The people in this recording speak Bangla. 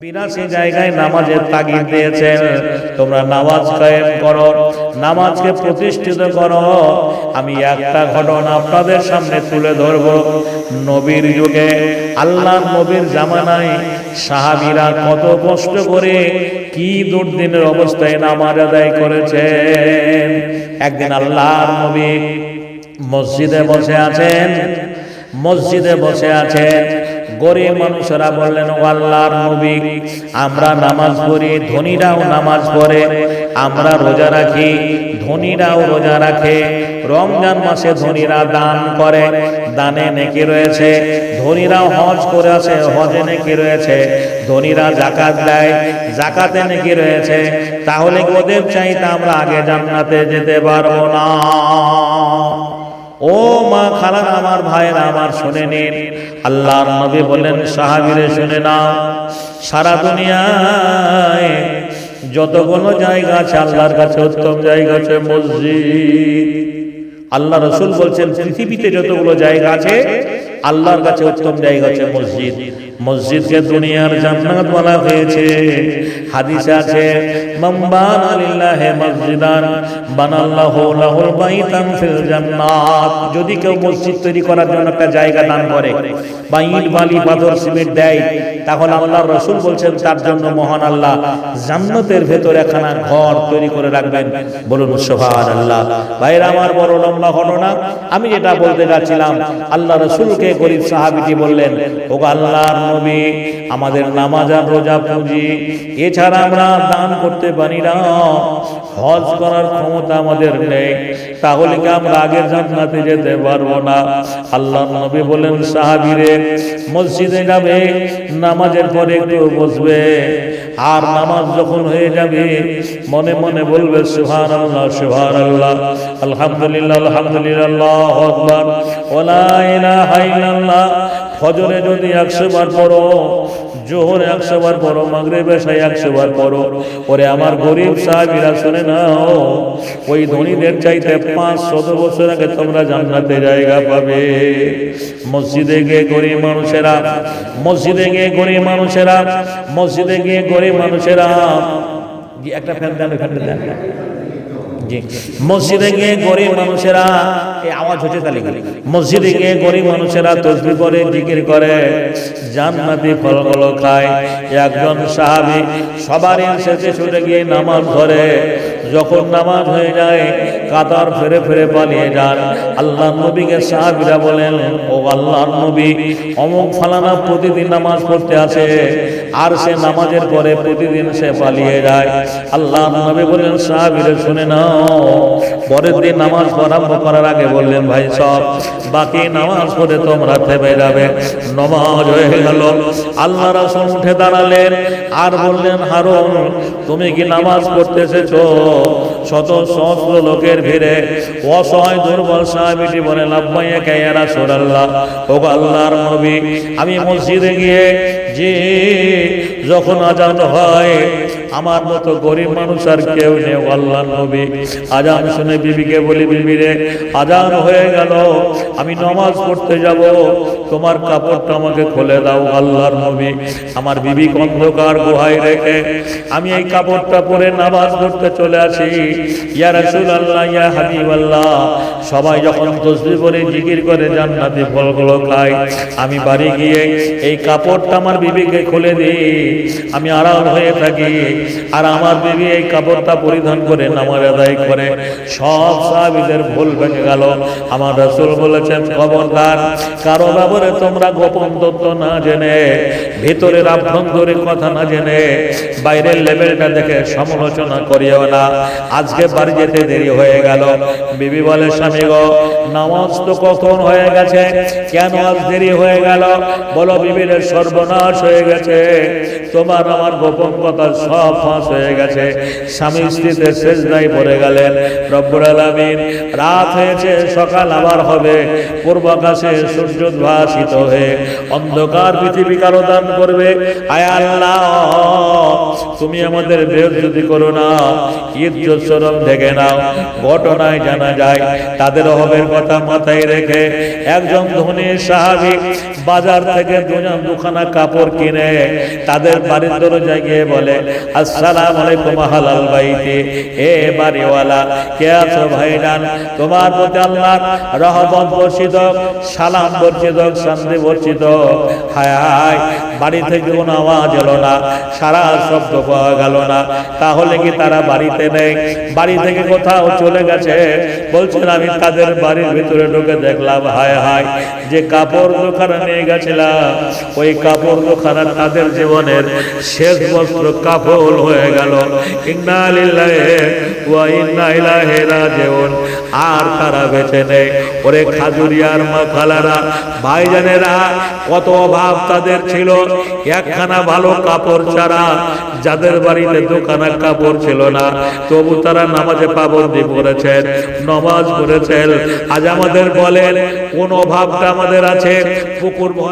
বিরাশি জায়গায় নামাজের তাগিদ দিয়েছেন। তোমরা নামাজ কায়েম করো, নামাজকে প্রতিষ্ঠিত করো। আমি একটা ঘটনা আপনাদের সামনে তুলে ধরব। নবীর যুগে আল্লাহ নবীর জামানায় সাহাবীরা কত কষ্ট করে কি দুর্দিনের অবস্থায় নামাজ আদায় করেছেন। একদিন আল্লাহর নবী মসজিদে বসে আছেন, মসজিদে বসে আছেন। গরিব মানুষেরা বললেন আল্লাহর নবী, আমরা নামাজ পড়ি, ধনীরাও নামাজ পড়ে, আমরা রোজা রাখি, ধনীরাও রোজা রাখে, রমজান মাসে ধনীরা দান করে, দানে নেকি রয়েছে, ধনীরাও হজ করে আছে হজে নেকি রয়েছে, ধনীরা জাকাত দেয় জাকাতে নেকি রয়েছে, তাহলে ওদের চাইতে আমরা আগে জান্নাতে যেতে পারব না। ও মা খালার, আমার ভাইয়েরা, আমার শুনে নিন। আল্লাহর নবী বললেন, সাহাবিরে শুনে নাও, সারা দুনিয়ায় যতগুলো জায়গা আছে, আল্লাহর কাছে উত্তম জায়গা আছে, মসজিদ। আল্লাহ রসুল বলছেন, পৃথিবীতে যতগুলো জায়গা আছে, আল্লাহর কাছে উত্তম জায়গা আছে মসজিদ। মসজিদকে দুনিয়ার জান্নাত বলা হয়েছে। হাদিসে আছে মাম্বান মসজিদান, বানাল্লাহু লাহুল বাইতান ফিল জান্নাত। যদি কেউ মসজিদ তৈরি করার জন্য একটা জায়গা দান করে, বা ইট, বালি, পাথর, সিমেন্ট দেয়, তাহলে আল্লাহর রাসূল বলছেন, তার জন্য মহান আল্লাহ জান্নাতের ভেতরে একখানা ঘর তৈরি করে রাখবেন। বলুন, সুবহানাল্লাহ। ভাইরা, আমার বড় লম্বা ঘটনা আমি যেটা বলতে যাচ্ছিলাম, আল্লাহ রসুলকে গরিব সাহাবিটি বললেন ও আল্লাহর নবী আমাদের নামাজ আর রোজা পুঁজি। এছাড়া আমরা দান করতে পারি না। হজ করার ক্ষমতা আমাদের নেই। তাহলে কি আমরা আগে জান্নাতে যেতে পারব না? আল্লাহ নবী বলেন, সাহাবিরে, মসজিদে যাবে, নামাজের পরে একটু বসবে। আর নামাজ যখন হয়ে যাবে, মনে মনে বলবে সুহান আল্লাহ সুহান আল্লাহ আলহামদুলিল্লাহ আলহামদুলিল্লাহ আকবার ওলা ইলাহা ইল্লাল্লাহ ফজরে যদি একশো বার পড়ো, জোহর একশো বার পড়ো মাগরে সাই একশো বার পড়ো। ওরে আমার গরিব সাহাবীরা, শুনে নাও, ওই ধনীদের চাইতে পাঁচ শত বছর আগে তোমরা জান্নাতে জায়গা পাবে। মসজিদে গিয়ে গরিব মানুষেরা, মসজিদে গিয়ে গরিব মানুষেরা, মসজিদে গিয়ে গরিব মানুষেরা একটা ফ্যান দেন ওই ফ্যানটা দেন। মসজিদে গিয়ে গরিব মানুষেরা এই আওয়াজ হচ্ছে তাহলে? মসজিদে গিয়ে গরিব মানুষেরা তসবি করে জিকির করে, জান্নাতি ফল খায় একজন সাহাবি সবারই শেষে ছুটে গিয়ে নামাজ ধরে যখন নামাজ হয়ে যায় কাতার ফেরে ফেরে পালিয়ে যান। আল্লাহ নবীকে সাহাবীরা বলেন, ও আল্লাহ নবী, অমুক ফালানা প্রতিদিন নামাজ পড়তে আসে, আর সে নামাজের পরে প্রতিদিন সে পালিয়ে যায়। আল্লাহ নবী বলেন, সাহাবীরা শুনে নাও। পরের দিন নামাজ আরম্ভ করার আগে বললেন, ভাই সব, বাকি নামাজ পড়ে তোমরা থেমে যাবে। নমাজ হয়ে গেল। আল্লাহ রাসূল উঠে দাঁড়ালেন আর বললেন, হারুন, তুমি কি নামাজ পড়তে এসেছ? শত সহস্র লোকের ভিড়ে অসহায় দুর্বল সাহাবিটি বলে লাভমাইয়া কেয়ারা সোরাল্লাহ ও আল্লাহর নবী, আমি মসজিদে গিয়ে যে যখন আজান হয় আমার মতো গরিব মানুষ আর কেউ নেই, আল্লাহ নবী। আজান শুনে বিবিকে বলি, বিবি রে, আজান হয়ে গেল, আমি নামাজ পড়তে যাব। তোমার কাপড়টা আমাকে খুলে দাও, আল্লাহর নবী। আমার বিবি অন্ধকার গুহায় রেখে আমি এই কাপড়টা পরে নামাজ পড়তে চলে আসি। ইয়া রাসূলুল্লাহ, ইয়া হাবিবাল্লাহ। সবাই যখন তসবিহ করে জিকির করে জান্নাতি ফলগুলো খায়, আমি বাড়ি গিয়ে এই কাপড়টা আমার বিবিকে খুলে দিই। আমি আরাম হয়ে থাকি। আর আমার বিবি এই কাপড়টা পরিধান করে নামাজ আদায় করে। সব সাহাবীদের ভুল ভেঙে গেল। আমার রাসূল বলেছেন, খবরদার, কারও ব্যাপারে তোমরা গোপন তথ্য না জেনে, ভিতরের আভ্যন্তরীণ কথা না জেনে, বাইরের লেভেলটা দেখে সমালোচনা করিও না। আজকে বাড়ি যেতে দেরি হয়ে গেল। বিবি বলে, স্বামী গো, নামাজ তো কখন হয়ে গেছে? কেন আজ দেরি হয়ে গেল? বলো, বিবির সর্বনাশ হয়ে গেছে। তোমার আমার গোপন কথা সব ফাঁস হয়ে গেছে। স্বামী স্ত্রীতে শেষ দায় পড়ে গেলেন। আলামিন, রাত হয়েছে, সকাল আবার হবে। পূর্বাকাশে সূর্য ভাসিত হয়ে অন্ধকার পৃথিবী কারও দান করবে। আয় আল্লাহ, তুমি আমাদের বেরোজুতি করো না শরম ঢেকে নাও। ঘটনায় জানা যায়, তাদের অভাবের কথা মাথায় রেখে একজন ধনী সাহাবি বাজার থেকে দুজন দুখানা কাপড় কিনে তাদের বাড়ির দরজায় গিয়ে বলে আসসালাম আলাইকুম বাইতে। বাড়িওয়ালা, কে আছো তোমার প্রতি রহমত বর্ষিত, সালাম বর্ষিত, শান্তি বর্ষিত। হায় হায়, বাড়ি থেকে কোনো আওয়াজ এলো না, সারা শব্দ পাওয়া গেল না। তাহলে কি তারা বাড়িতে নেই? বাড়ি থেকে কোথাও চলে গেছে? বলছেন, আমি তাদের বাড়ির ভিতরে ঢুকে দেখলাম। হায় হায়, যে কাপড় দোকানে নিয়ে গেছিলাম, ওই কাপড় দোকানে তাদের জীবনের শেষ বস্ত্র, কাপড় হয়ে গেল। আর তারা বেঁচে নেই। ওরে খাজুরিয়ার মা খালারা ভাইজানেরা, কত অভাব তাদের ছিল। একখানা ভালো কাপড় ছাড়া যাদের বাড়িতে দোকানা কাপড় ছিল না, তবু তারা নামাজে পাবন্দি করেছেন, নমাজ করেছেন আজ আমাদের বলেন, কোন অভাবটা আমাদের আছে? পুকুর